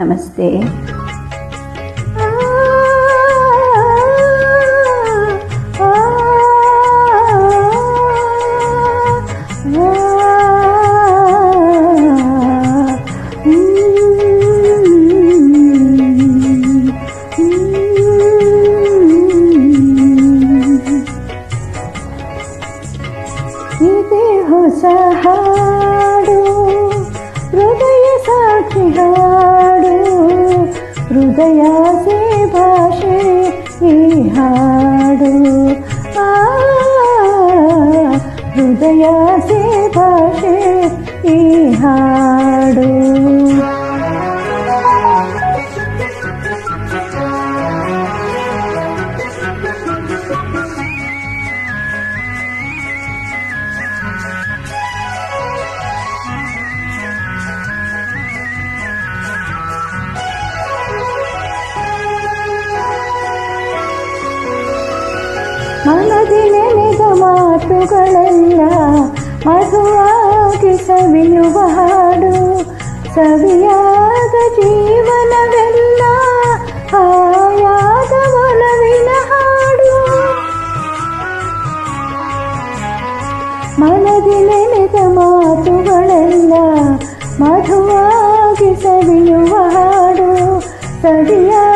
Namaste. ಹೃದಯ ಸೇ ಭಾಷೆ ಈ ಹಾಡು ಆ ಹೃದಯ ಸೇ ಭಾಷೆ ಈ ಹಾಡು ಮನದಿ ನೆನೆದ ಮಾತುಗಳೆಲ್ಲ ಮಧುವಾಗಿ ಸವಿಯುವ ಹಾಡು ಸವಿಯಾದ ಜೀವನವೆಲ್ಲ ಹಾಯಾದ ಒಲವಿನ ಹಾಡು ಮನದಿ ನೆನೆದ ಮಾತುಗಳೆಲ್ಲ ಮಧುವಾಗಿ ಸವಿಯುವ ಹಾಡು ಸರಿಯಾದ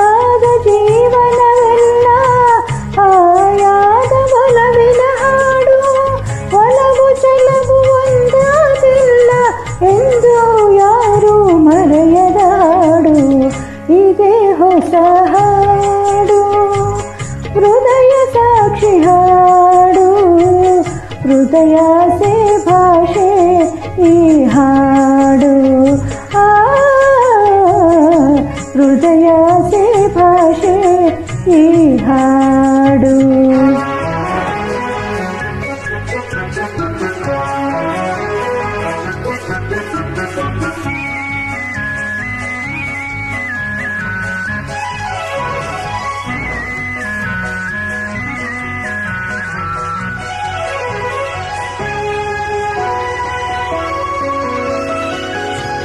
హాడు హృదయ సాక్షి హాడు హృదయ సే భాషే ఈ హాడు. హృదయ సే భాషే ఈ హాడు.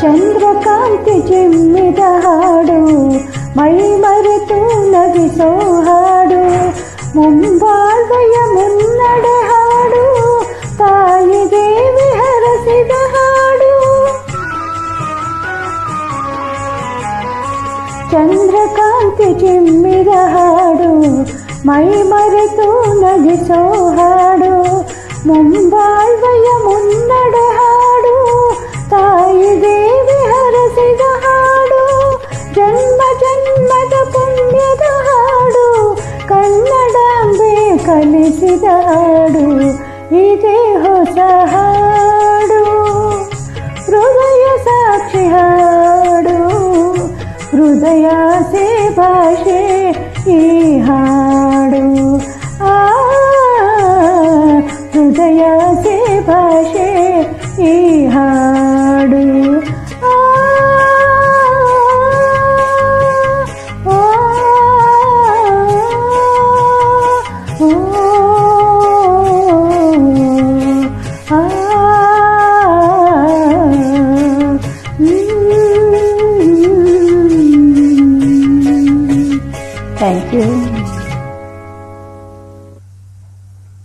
ಚಂದ್ರಕಾಂತಿ ಚಿಮ್ಮಿದ ಹಾಡು ಮೈ ಮರೆತು ನಗಿಸೋ ಹಾಡು ಮುಂಬಾಳ್ವೆಯ ಮುನ್ನಡೆ ಹಾಡು ತಾಯಿ ದೇವಿ ಹರಸಿದ ಹಾಡು ಚಂದ್ರಕಾಂತಿ ಚಿಮ್ಮಿದ ಹಾಡು ಮೈ ಮರೆತು ನಗಿಸೋ ಹಾಡು ಮುಂಬಾಳ್ವೆಯ ಕನ್ನಡಾಂಬೆ ಕಲಿಸಿದ ಹಾಡು ಇದೇ ಹೊಸ ಹಾಡು ಹೃದಯ ಸಾಕ್ಷಿ ಹಾಡು ಹೃದಯ ಸೇ ಭಾಷೆ ಈ ಹಾಡು ಆ ಹೃದಯ ಸೇ ಭಾಷೆ ಈ ಹಾಡು yeah.